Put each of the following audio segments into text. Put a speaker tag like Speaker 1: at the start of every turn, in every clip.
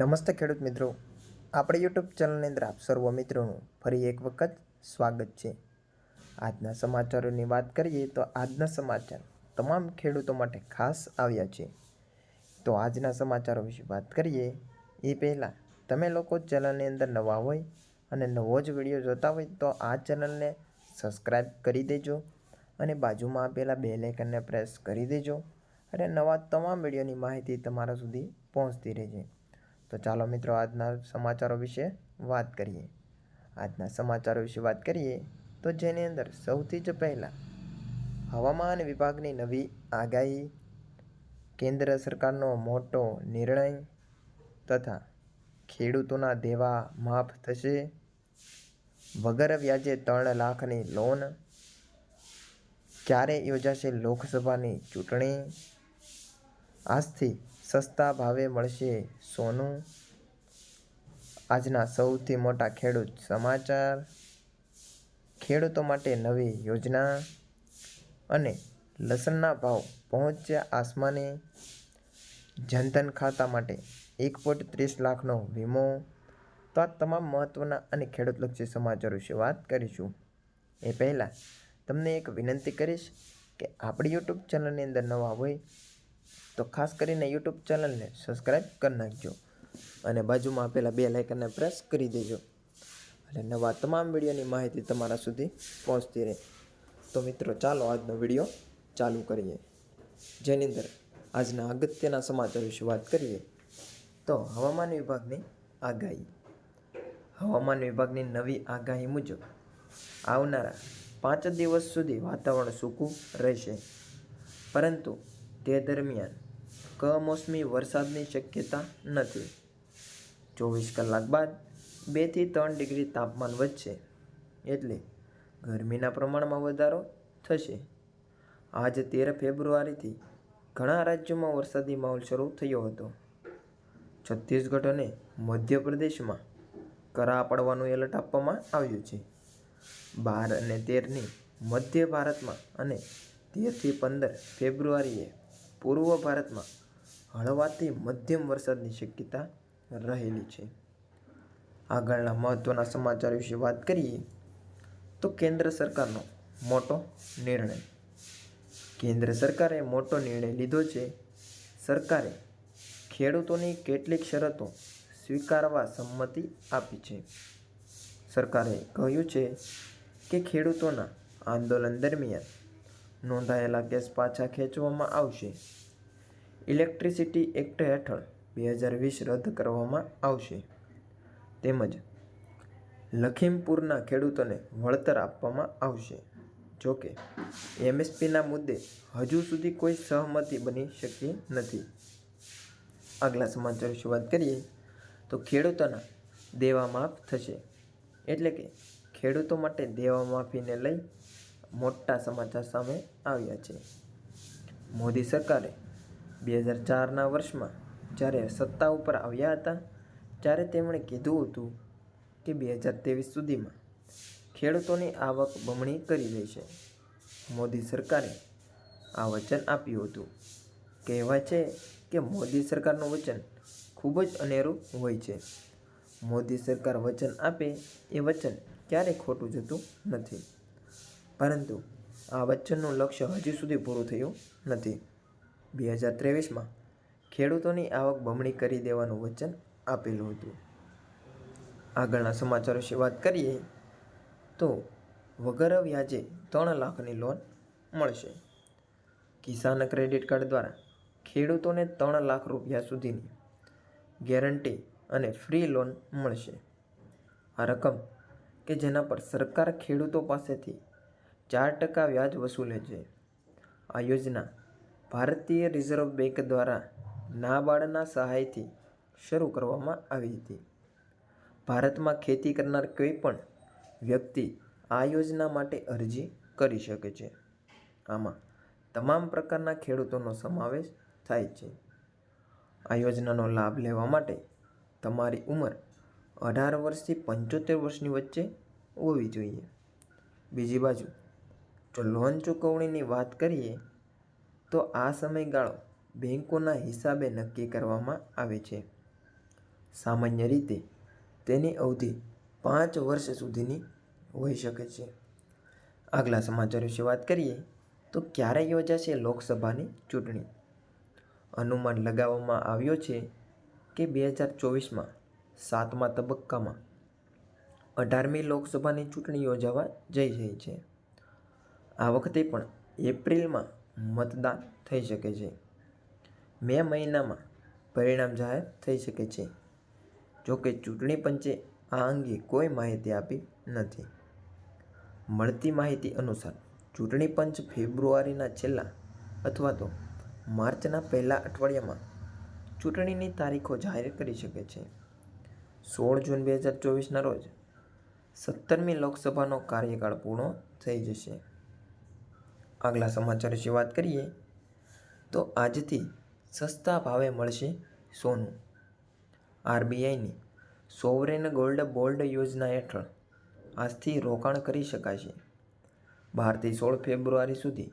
Speaker 1: નમસ્તે ખેડૂત મિત્રો. આપણે યુટ્યુબ ચેનલની અંદર આપ સર્વ મિત્રોનું ફરી એક વખત સ્વાગત છે. આજના સમાચારોની વાત કરીએ તો આજના સમાચાર તમામ ખેડૂતો માટે ખાસ આવ્યા છે. તો આજના સમાચારો વિશે વાત કરીએ. એ પહેલાં, તમે લોકો ચેનલની અંદર નવા હોય અને નવો જ વીડિયો જોતા હોય તો આ ચેનલને સબસ્ક્રાઈબ કરી દેજો અને બાજુમાં આપેલા બે લેકનને પ્રેસ કરી દેજો. અને નવા તમામ વિડીયોની માહિતી તમારા સુધી પહોંચતી રહેશે તો ચાલો મિત્રો, આજના સમાચારો વિશે વાત કરીએ. આજના સમાચારો વિશે વાત કરીએ તો જેની અંદર સૌથી જ પહેલાં હવામાન વિભાગની નવી આગાહી, કેન્દ્ર સરકારનો મોટો નિર્ણય તથા ખેડૂતોના દેવા માફ થશે, વગર વ્યાજે ત્રણ લાખની લોન ક્યારે યોજાશે લોકસભાની ચૂંટણી? આજથી સસ્તા ભાવે મળશે. સોનું, આજના સૌથી મોટા ખેડૂત સમાચાર, ખેડૂતો માટે નવી યોજના અને લસણના ભાવ પહોંચ્યા આસમાને. જનધન ખાતા માટે એક પોઈન્ટ ત્રીસ લાખનો વીમો. તો આ તમામ મહત્ત્વના અને ખેડૂતલક્ષી સમાચારો વિશે વાત કરીશું. એ પહેલાં તમને એક વિનંતી કરીશ કે આપણી યુટ્યુબ ચેનલની અંદર નવા હોય તો ખાસ કરીને યુટ્યુબ ચેનલને સબસ્ક્રાઈબ કરી નાખજો અને બાજુમાં આપેલા બે લાઇકનને પ્રેસ કરી દેજો. અને નવા તમામ વિડીયોની માહિતી તમારા સુધી પહોંચતી રહે. તો મિત્રો, ચાલો આજનો વીડિયો ચાલુ કરીએ. જેની અંદર આજના અગત્યના સમાચાર વિશે વાત કરીએ. તો હવામાન વિભાગની આગાહી. હવામાન વિભાગની નવી આગાહી મુજબ આવનારા પાંચ દિવસ સુધી વાતાવરણ સૂકું રહેશે. પરંતુ તે દરમિયાન કમોસમી વરસાદની શક્યતા નથી. ચોવીસ કલાક બાદ બેથી ત્રણ ડિગ્રી તાપમાન વધશે એટલે ગરમીના પ્રમાણમાં વધારો થશે. આજ તેર ફેબ્રુઆરીથી ઘણા રાજ્યોમાં વરસાદી માહોલ શરૂ થયો હતો. છત્તીસગઢ અને મધ્યપ્રદેશમાં કરા પડવાનું એલર્ટ આપવામાં આવ્યું છે. બાર અને તેરની મધ્ય ભારતમાં અને તેરથી પંદર ફેબ્રુઆરીએ પૂર્વ ભારતમાં હળવાથી મધ્યમ વરસાદની શક્યતા રહેલી છે. આગળના મહત્ત્વના સમાચાર વિશે વાત કરીએ તો કેન્દ્ર સરકારનો મોટો નિર્ણય. કેન્દ્ર સરકારે મોટો નિર્ણય લીધો છે. સરકારે ખેડૂતોની કેટલીક શરતો સ્વીકારવા સંમતિ આપી છે. સરકારે કહ્યું છે કે ખેડૂતોના આંદોલન દરમિયાન નોંધાયેલા કેસ પાછા ખેંચવામાં આવશે. ઇલેક્ટ્રિસિટી એક્ટ હેઠળ બે હજાર વીસ રદ કરવામાં આવશે. તેમજ લખીમપુરના ખેડૂતોને વળતર આપવામાં આવશે. જોકે, એમએસપીના મુદ્દે હજુ સુધી કોઈ સહમતિ બની શકી નથી. આગલા સમાચાર વિશે વાત કરીએ, તો ખેડૂતોના દેવા માફ થશે. એટલે કે ખેડૂતો માટે દેવા માફીને લઈ મોટા સમાચાર સામે આવ્યા છે. મોદી સરકારે બે હજાર ચારના વર્ષમાં જ્યારે સત્તા ઉપર આવ્યા હતા, ત્યારે તેમણે કીધું હતું કે બે હજાર ત્રેવીસ સુધીમાં ખેડૂતોની આવક બમણી કરી દેશે. મોદી સરકારે આ વચન આપ્યું હતું. કહેવાય છે કે મોદી સરકારનું વચન ખૂબ જ અનેરું હોય છે. મોદી સરકાર વચન આપે એ વચન ક્યારેય ખોટું જતું નથી. પરંતુ આ વચનનું લક્ષ્ય હજી સુધી પૂરું થયું નથી. બે હજાર ત્રેવીસમાં ખેડૂતોની આવક બમણી કરી દેવાનું વચન આપેલું હતું. આગળના સમાચાર વિશે વાત કરીએ તો વગર વ્યાજે ત્રણ લાખની લોન મળશે. કિસાન ક્રેડિટ કાર્ડ દ્વારા ખેડૂતોને ત્રણ લાખ રૂપિયા સુધીની ગેરંટી અને ફ્રી લોન મળશે. આ રકમ કે જેના પર સરકાર ખેડૂતો પાસેથી ચાર ટકા વ્યાજ વસૂલે છે. આ યોજના ભારતીય રિઝર્વ બેંક દ્વારા નાબાર્ડના સહાયથી શરૂ કરવામાં આવી હતી. ભારતમાં ખેતી કરનાર કોઈ પણ વ્યક્તિ આ યોજના માટે અરજી કરી શકે છે. આમાં તમામ પ્રકારના ખેડૂતોનો સમાવેશ થાય છે. આ યોજનાનો લાભ લેવા માટે તમારી ઉંમર અઢાર વર્ષથી પંચોતેર વર્ષની વચ્ચે હોવી જોઈએ. બીજી બાજુ જો લોન ચૂકવણીની વાત કરીએ, તો આ સમયગાળો બેંકોના હિસાબે નક્કી કરવામાં આવે છે. સામાન્ય રીતે તેની અવધિ પાંચ વર્ષ સુધીની હોઈ શકે છે. આગલા સમાચાર વિશે વાત કરીએ, તો ક્યારે યોજાશે લોકસભાની ચૂંટણી? અનુમાન લગાવવામાં આવ્યો છે કે બે હજાર ચોવીસમાં સાતમા તબક્કામાં અઢારમી લોકસભાની ચૂંટણી યોજાવા જઈ રહી છે. આ વખતે પણ એપ્રિલમાં મતદાન થઈ શકે છે. મે મહિનામાં પરિણામ જાહેર થઈ શકે છે. જોકે ચૂંટણી પંચે આ અંગે કોઈ માહિતી આપી નથી. મળતી માહિતી અનુસાર ચૂંટણી પંચ ફેબ્રુઆરીના છેલ્લા અથવા તો માર્ચના પહેલા અઠવાડિયામાં ચૂંટણીની તારીખો જાહેર કરી શકે છે. સોળ જૂન બે હજાર ચોવીસના રોજ સત્તરમી લોકસભાનો કાર્યકાળ પૂર્ણ થઈ જશે. આગલા સમાચાર વિશે વાત કરીએ, તો આજથી સસ્તા ભાવે મળશે સોનું. આરબીઆઈની સોવરેન ગોલ્ડ બોલ્ડ યોજના હેઠળ આજથી રોકાણ કરી શકાશે. બારથી સોળ ફેબ્રુઆરી સુધી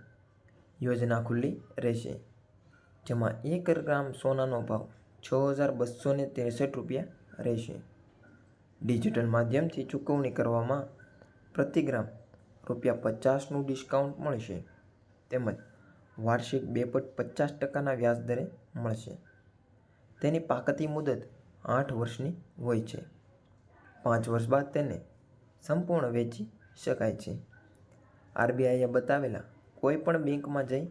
Speaker 1: યોજના ખુલ્લી રહેશે, જેમાં એક ગ્રામ સોનાનો ભાવ છ હજાર બસો ને ત્રેસઠ રૂપિયા રહેશે. ડિજિટલ માધ્યમથી ચૂકવણી કરવામાં પ્રતિ ગ્રામ રૂપિયા પચાસનું ડિસ્કાઉન્ટ મળશે. તેમજ વાર્ષિક બે પોઈન્ટ પચાસ ટકાના વ્યાજ દરે મળશે. તેની પાકતી મુદત આઠ વર્ષની હોય છે. પાંચ વર્ષ બાદ તેને સંપૂર્ણ વેચી શકાય છે. આરબીઆઈએ બતાવેલા કોઈ પણ બેંકમાં જઈ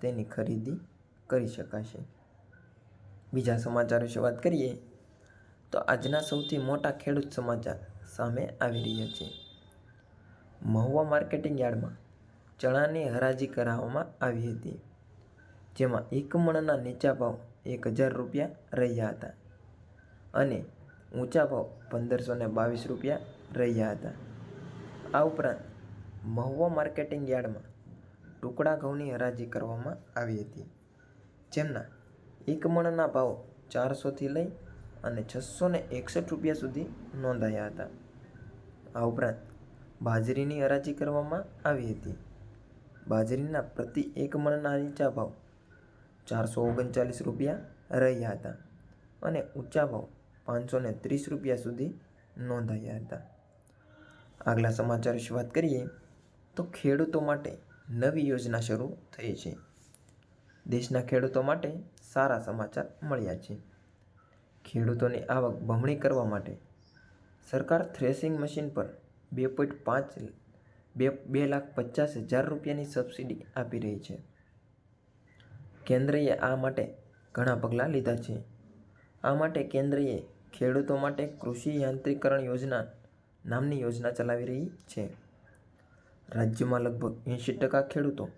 Speaker 1: તેની ખરીદી કરી શકાશે. બીજા સમાચાર વિશે વાત કરીએ, તો આજના સૌથી મોટા ખેડૂત સમાચાર સામે આવી રહ્યા છે. મહુવા માર્કેટિંગ યાર્ડમાં ચણાની હરાજી કરાવવામાં આવી હતી, જેમાં એક મણના નીચા ભાવ એક હજાર રૂપિયા રહ્યા હતા અને ઊંચા ભાવ પંદરસો ને બાવીસ રૂપિયા રહ્યા હતા. આ ઉપરાંત મહુવા માર્કેટિંગ યાર્ડમાં ટુકડા ઘઉંની હરાજી કરવામાં આવી હતી, જેમના એક મણના ભાવ ચારસોથી લઈ અને છસો ને એકસઠ રૂપિયા સુધી નોંધાયા હતા. આ ઉપરાંત બાજરીની હરાજી કરવામાં આવી હતી. બાજરીના પ્રતિ એક મણના નીચા ભાવ ચારસો ઓગણચાલીસ રૂપિયા રહ્યા હતા અને ઊંચા ભાવ પાંચસો ને ત્રીસ રૂપિયા સુધી નોંધાયા હતા. આગલા સમાચાર વિશે વાત કરીએ તો ખેડૂતો માટે નવી યોજના શરૂ થઈ છે. દેશના ખેડૂતો માટે સારા સમાચાર મળ્યા છે. ખેડૂતોની આવક બમણી કરવા માટે સરકાર થ્રેસિંગ મશીન પર બે પોઈન્ટ પાંચ બે બે લાખ પચાસ હજાર રૂપિયાની સબસિડી આપી રહી છે. કેન્દ્રએ આ માટે ઘણા પગલાં લીધા છે. આ માટે કેન્દ્રએ ખેડૂતો માટે કૃષિ યાંત્રિકરણ યોજના નામની યોજના ચલાવી રહી છે. રાજ્યમાં લગભગ એંશી ટકા ખેડૂતો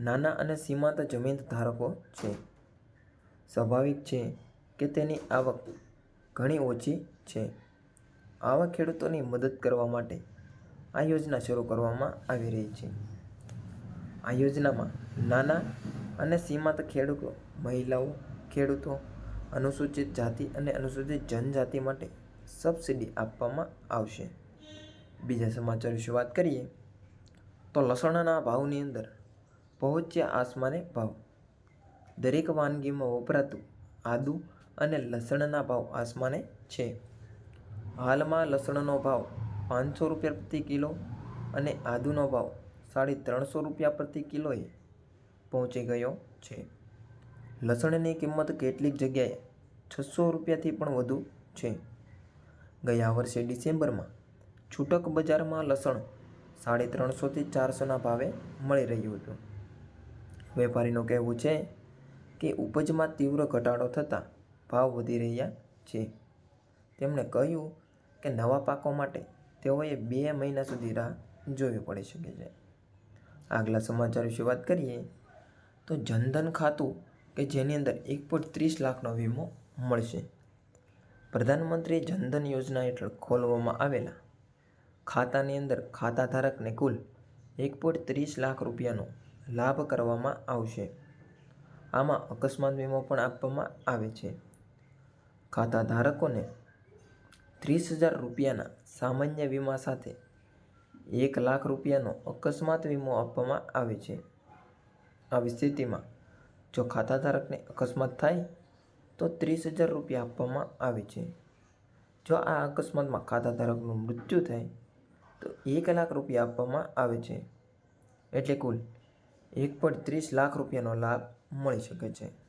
Speaker 1: નાના અને સીમાંત જમીન ધારકો છે. સ્વાભાવિક છે કે તેની આવક ઘણી ઓછી છે. આવા ખેડૂતોની મદદ કરવા માટે આ યોજના શરૂ કરવામાં આવી રહી છે. આ યોજનામાં નાના અને સીમાંત ખેડૂતો, મહિલાઓ, ખેડૂતો, અનુસૂચિત જાતિ અને અનુસૂચિત જનજાતિ માટે સબસિડી આપવામાં આવશે. બીજા સમાચાર વિશે વાત કરીએ, તો લસણના ભાવની અંદર પહોંચ્યા આસમાને ભાવ. દરેક વાનગીમાં વપરાતું આદુ અને લસણના ભાવ આસમાને છે. હાલમાં લસણનો ભાવ પાંચસો રૂપિયા પ્રતિ કિલો અને આદુનો ભાવ સાડી ત્રણસો રૂપિયા પ્રતિ કિલોએ પહોંચી ગયો છે. લસણની કિંમત કેટલીક જગ્યાએ છસો રૂપિયાથી પણ વધુ છે. ગયા વર્ષે ડિસેમ્બરમાં છૂટક બજારમાં લસણ સાડી ત્રણસોથી ચારસોના ભાવે મળી રહ્યું હતું. વેપારીનું કહેવું છે કે ઉપજમાં તીવ્ર ઘટાડો થતાં ભાવ વધી રહ્યા છે. તેમણે કહ્યું કે નવા પાકો માટે તેઓએ બે મહિના સુધી રાહ જોવી પડી શકે છે. આગલા સમાચાર વિશે વાત કરીએ તો જનધન ખાતું કે જેની અંદર એક પોઈન્ટ ત્રીસ લાખનો વીમો મળશે. પ્રધાનમંત્રી જનધન યોજના હેઠળ ખોલવામાં આવેલા ખાતાની અંદર ખાતાધારકને કુલ એક પોઈન્ટ ત્રીસ લાખ રૂપિયાનો લાભ કરવામાં આવશે. આમાં અકસ્માત વીમો પણ આપવામાં આવે છે. ખાતાધારકોને ત્રીસ હજાર રૂપિયાના સામાન્ય વીમા સાથે એક લાખ રૂપિયાનો અકસ્માત વીમો આપવામાં આવે છે. આવી સ્થિતિમાં જો ખાતાધારકને અકસ્માત થાય, તો ત્રીસ હજાર રૂપિયા આપવામાં આવે છે. જો આ અકસ્માતમાં ખાતાધારકનું મૃત્યુ થાય, તો એક લાખ રૂપિયા આપવામાં આવે છે. એટલે કુલ એક પોઈન્ટ ત્રીસ લાખ રૂપિયાનો લાભ મળી શકે છે.